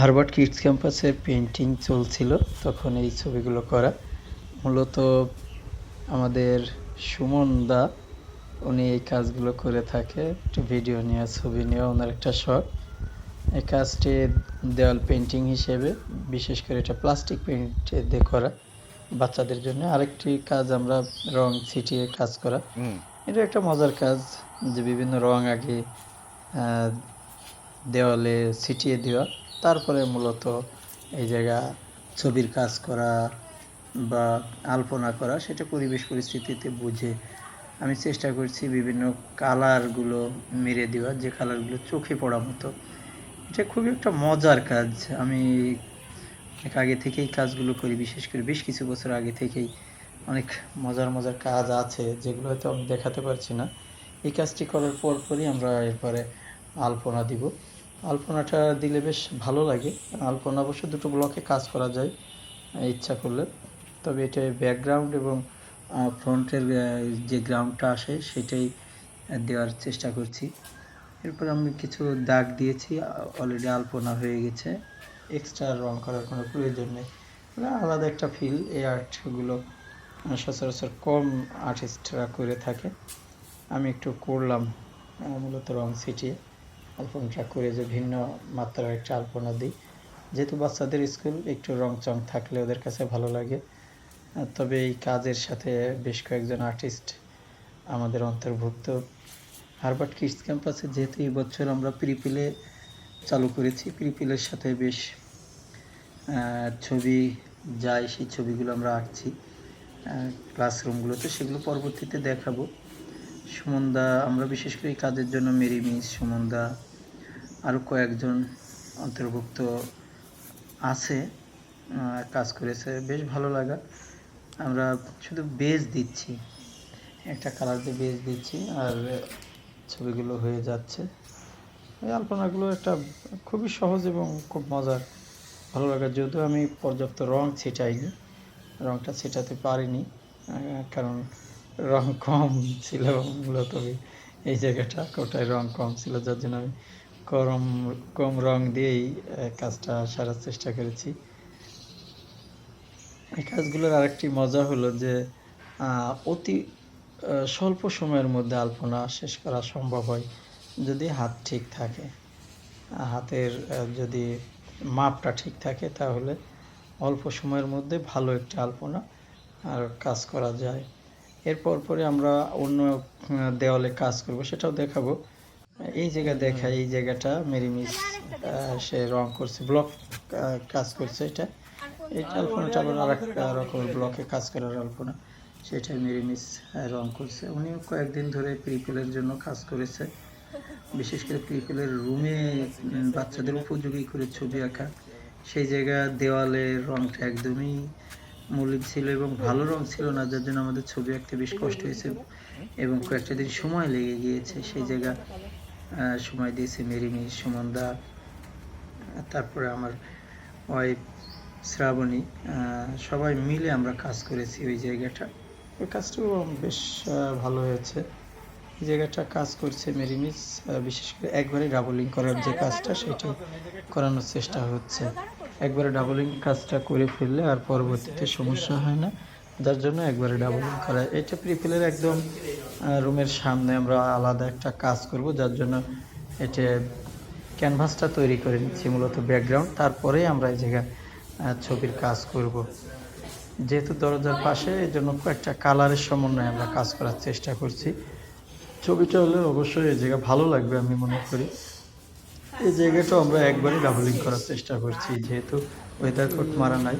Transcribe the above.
Herbert kids ক্যাম্পাসে painting চলছিল তখন এই ছবিগুলো করা। মূলত আমাদের সুমন দা উনি এই কাজগুলো করে থাকে। একটু ভিডিও নেওয়া ছবি নেওয়া ওনার একটা শখ। এই কাজটি দেওয়াল পেন্টিং হিসেবে বিশেষ করে এটা প্লাস্টিক পেন্ট দিয়ে করা। বাচ্চাদের জন্য আরেকটি কাজ আমরা রং ছিটিয়ে কাজ করা। এটা একটা মজার কাজ যে বিভিন্ন রং আগে দেওয়ালে ছিটিয়ে দেওয়া। তারপরে মূলত এই জায়গা ছবির কাজ করা বা আলপনা করা, সেটা পরিবেশ পরিস্থিতিতে বুঝে আমি চেষ্টা করছি বিভিন্ন কালারগুলো মেরে দেওয়ার যে কালারগুলো চোখে পড়া মতো। এটা খুবই একটা মজার কাজ। আমি অনেক আগে থেকেই কাজগুলো করি, বিশেষ করে বেশ কিছু বছর আগে থেকেই অনেক মজার মজার কাজ আছে, যেগুলো হয়তো আমি দেখাতে পারছি না। এই কাজটি করার পর পরই আমরা এরপরে আলপনা দিব। আলপনাটা দিলে বেশ ভালো লাগে। আলপনা অবশ্য দুটো ব্লকে কাজ করা যায় ইচ্ছা করলে। তবে এটা ব্যাকগ্রাউন্ড এবং ফ্রন্টের যে গ্রাউন্ডটা আসে সেটাই দেওয়ার চেষ্টা করছি। এরপর আমি কিছু দাগ দিয়েছি অলরেডি আলপনা হয়ে গেছে। এক্সট্রা রং করার কোনো প্রয়োজন নেই। মানে আলাদা একটা ফিল এই আর্টগুলো সচরাচর কম আর্টিস্টরা করে থাকে। আমি একটু করলাম মূলত রং ছিটিয়ে। আলপনাটা করে যে ভিন্ন মাত্রার একটা আলপনা দিই। যেহেতু বাচ্চাদের স্কুল একটু রং চং থাকলে ওদের কাছে ভালো লাগে। তবে এই কাজের সাথে বেশ কয়েকজন আর্টিস্ট আমাদের অন্তর্ভুক্ত। হারবার্ট কিডস ক্যাম্পাসে যেহেতু এই বছর আমরা প্রিপিলে চালু করেছি প্রিপিলের সাথে বেশ ছবি যায়, সেই ছবিগুলো আমরা আঁকছি। ক্লাসরুমগুলোতে সেগুলো পরবর্তীতে দেখাবো। সুমনদা, আমরা বিশেষ করে এই কাজের জন্য মেরি মিস সুমনদা আরও কয়েকজন অন্তর্ভুক্ত আছে কাজ করেছে। বেশ ভালো লাগা। আমরা শুধু বেজ দিচ্ছি। একটা কালার দিয়ে বেজ দিচ্ছি আর ছবিগুলো হয়ে যাচ্ছে। এই আলপনাগুলো একটা খুবই সহজ এবং খুব মজার। ভালো লাগা। যদিও আমি পর্যাপ্ত রং ছিটাইনি, রংটা ছেটাতে পারিনি কারণ রং কম ছিল মূলত এই জায়গাটা কোটায় রং কম ছিল, যার জন্য আমি কম কম রং দিয়েই কাজটা সারার চেষ্টা করেছি। এই কাজগুলোর আরেকটি মজা হলো যে অতি স্বল্প সময়ের মধ্যে আলপনা শেষ করা সম্ভব হয় যদি হাত ঠিক থাকে। হাতের যদি মাপটা ঠিক থাকে তাহলে অল্প সময়ের মধ্যে ভালো একটা আলপনা আর কাজ করা যায়। এরপর পরে আমরা অন্য দেওয়ালে কাজ করব, সেটাও দেখাবো। এই জায়গা দেখা এই জায়গাটা মেরিমিস সে রং করছে ব্লক কাজ করছে এটা। এই আলপনাটা আবার আর একটা রকমের ব্লকে কাজ করার আলপনা। সেটা মেরিমিস রং করছে। উনিও কয়েকদিন ধরে প্রিপেলের জন্য কাজ করেছে। বিশেষ করে প্রিপেলের রুমে বাচ্চাদের উপযোগী করে ছবি আঁকা। সেই জায়গা দেওয়ালের রংটা একদমই মৌলিক ছিল এবং ভালো রং ছিল না যার জন্য আমাদের ছবি আঁকতে বেশ কষ্ট হয়েছে এবং কয়েকটা দিন সময় লেগে গিয়েছে। সেই জায়গা সময় দিয়েছে সুমনদা আহ, তারপরে আমার ওয়াইফ শ্রাবণী সবাই মিলে আমরা কাজ করেছি ওই জায়গাটা। ওই কাজটাও বেশ ভালো হয়েছে। জায়গাটা কাজ করছে মেরিমিস বিশেষ করে একবারে ডাবলিং করার যে কাজটা সেটা করানোর চেষ্টা হচ্ছে। একবারে ডাবলিং কাজটা করে ফেললে আর পরবর্তীতে সমস্যা হয় না। যার জন্য একবারে ডাবলিং করা। এটা প্রিফিলের একদম রুমের সামনে আমরা আলাদা একটা কাজ করব, যার জন্য এটা ক্যানভাসটা তৈরি করে নিচ্ছি মূলত ব্যাকগ্রাউন্ড তারপরেই আমরা এই জায়গায় ছবির কাজ করব। যেহেতু দরজার পাশে, এই জন্য কয়েকটা কালারের সমন্বয়ে আমরা কাজ করার চেষ্টা করছি। ছবিটা হলে অবশ্যই এই জায়গা ভালো লাগবে আমি মনে করি। এই জায়গাটাও আমরা একবারই ডাবলিং করার চেষ্টা করছি, যেহেতু ওয়েদার কোট মারা নাই।